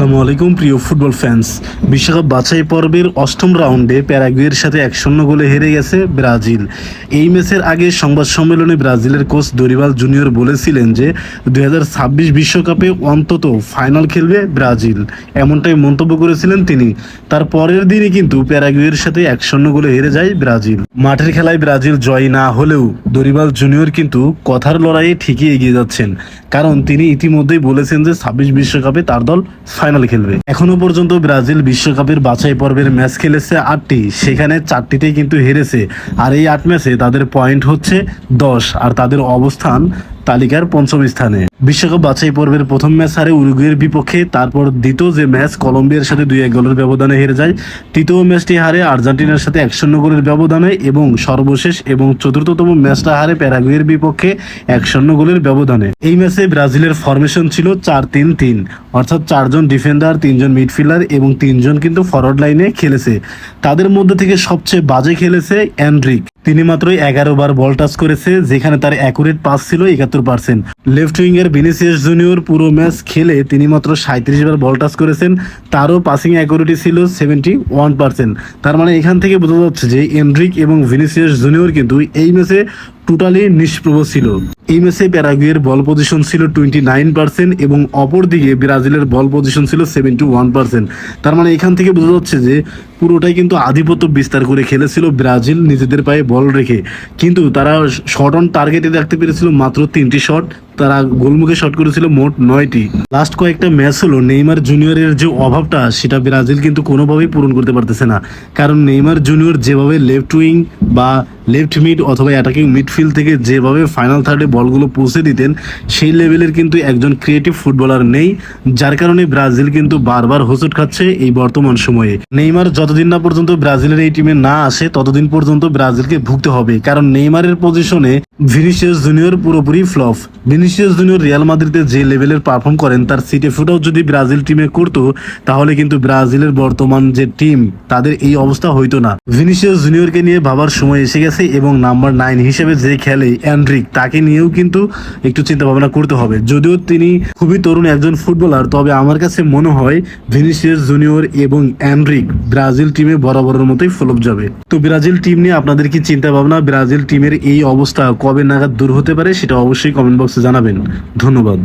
আসসালামু আলাইকুম, প্রিয় ফুটবল ফ্যান্স বিশ্বকাপ বাছাই পর্বের অষ্টম রাউন্ডে প্যারাগুয়ের সাথে এক শূন্য গোলে হেরে গেছে ব্রাজিল। এই ম্যাচের আগে সংবাদ সম্মেলনে ব্রাজিলের কোচ দরিবাল জুনিয়র বলেছিলেন যে, দুই বিশ্বকাপে অন্তত ফাইনাল খেলবে ব্রাজিল। এমনটাই মন্তব্য করেছিলেন তিনি। তার পরের দিনই কিন্তু প্যারাগুয়ের সাথে এক শূন্য গোলে হেরে যায় ব্রাজিল। মাঠের খেলায় ব্রাজিল জয় না হলেও দরিবাল জুনিয়র কিন্তু কথার লড়াইয়ে ঠিকই এগিয়ে যাচ্ছেন। কারণ তিনি ইতিমধ্যেই বলেছেন যে, ছাব্বিশ বিশ্বকাপে তার দল ফাইনাল খেলবে। এখনও পর্যন্ত ব্রাজিল বিশ্বকাপের বাছাই পর্বের ম্যাচ খেলেছে আটটি। সেখানে চারটিতেই কিন্তু হেরেছে। আর এই আট ম্যাচে তাদের পয়েন্ট হচ্ছে দশ। আর তাদের অবস্থান তালিকার পঞ্চম স্থানে। বিশ্বকাপ বাছাই পর্বের প্রথম ম্যাচ হারে উরুগুয়ের বিপক্ষে, তারপর দ্বিতীয় যে ম্যাচ কলম্বিয়ার সাথে দুই এক গোলের ব্যবধানে হেরে যায়, তৃতীয় ম্যাচটি হারে আর্জেন্টিনার সাথে এক শূন্য গোলের ব্যবধানে এবং সর্বশেষ এবং চতুর্থতম ম্যাচটা হারে প্যারাগুয়ের বিপক্ষে এক শূন্য গোলের ব্যবধানে। এই ম্যাচে ব্রাজিলের ফরমেশন ছিল চার তিন তিন, অর্থাৎ চারজন ডিফেন্ডার, তিনজন মিডফিল্ডার এবং তিনজন কিন্তু ফরওয়ার্ড লাইনে খেলেছে। তাদের মধ্যে থেকে সবচেয়ে বাজে খেলেছে অ্যান্ড্রিক তিনি মাত্র এগারো বার বল টাচ করেছে, যেখানে তার অ্যাকুরেট পাস ছিল একাত্তর পার্সেন্ট লেফট উইঙ্গের ভিনিসিয়াস জুনিয়র পুরো ম্যাচ খেলে তিনি মাত্র সাঁত্রিশ বার বল টাচ করেছেন, তারও পাসিং অ্যাকুরেটি ছিল সেভেন্টি ওয়ান পার্সেন্ট তার মানে এখান থেকে বোঝা যাচ্ছে যে এন্ড্রিক এবং ভিনিসিয়াস জুনিয়র কিন্তু এই ম্যাচে টোটালি নিষ্প্রভ ছিল। এই ম্যাচে প্যারাগুয়ের বল পজিশন ছিল টোয়েন্টি নাইন পার্সেন্ট এবং অপরদিকে ব্রাজিলের বল পজিশন ছিল সেভেন্টি ওয়ান পার্সেন্ট। তার মানে এখান থেকে বোঝা যাচ্ছে যে পুরোটাই কিন্তু আধিপত্য বিস্তার করে খেলেছিল ব্রাজিল নিজেদের পায়ে বল রেখে। কিন্তু তারা শট অন টার্গেটে দেখতে পেরেছিল মাত্র তিনটি শট তারা গোলমুখে শট করেছিল মোট নয়টি। লাস্ট কয়েকটা ম্যাচ হলো নেইমার জুনিয়রের যে অভাবটা, সেটা ব্রাজিল কিন্তু কোনোভাবেই পূরণ করতে পারতেছে না। কারণ নেইমার জুনিয়র যেভাবে লেফট উইং বা লেফট মিড অথবা অ্যাটাকিং মিডফিল্ড থেকে যেভাবে ফাইনাল থার্ডে বলগুলো পৌঁছে দিতেন, সেই লেভেলের কিন্তু একজন ক্রিয়েটিভ ফুটবলার নেই, যার কারণে ব্রাজিল কিন্তু বারবার হোঁচট খাচ্ছে এই বর্তমান সময়ে। নেইমার যতদিন না পর্যন্ত ব্রাজিলের এই টিমে না আসে, ততদিন পর্যন্ত ব্রাজিলকে ভুগতে হবে। কারণ নেইমারের পজিশনে ভিনিসিয়াস জুনিয়র পুরোপুরি ফ্লপ। ভিনিসিয়াস জুনিয়র রিয়াল মাদ্রিদে যে লেভেলের পারফর্ম করেন, তার সিটে ফুটাও যদি ব্রাজিল টিমে করতো, তাহলে কিন্তু ব্রাজিলের বর্তমান যে টিম তাদের এই অবস্থা হইতো না। ভিনিসিয়াস জুনিয়রকে নিয়ে ভাবার সময় এসে গেছে এবং নাম্বার নাইন হিসেবে যে খেলে অ্যান্ড্রিক তাকে নিয়েও কিন্তু একটু চিন্তা ভাবনা করতে হবে। যদিও তিনি খুবই তরুণ একজন ফুটবলার, তবে আমার কাছে মনে হয় ভিনিসিয়াস জুনিয়র এবং অ্যান্ড্রিক ব্রাজিল টিমে বরাবরের মতোই ফলপ যাবে। তো ব্রাজিল টিম নিয়ে আপনাদের কি চিন্তা ভাবনা ব্রাজিল টিমের এই অবস্থা কবে নাগাদ দূর হতে পারে সেটা অবশ্যই কমেন্ট বক্সে জানাবেন। ধন্যবাদ।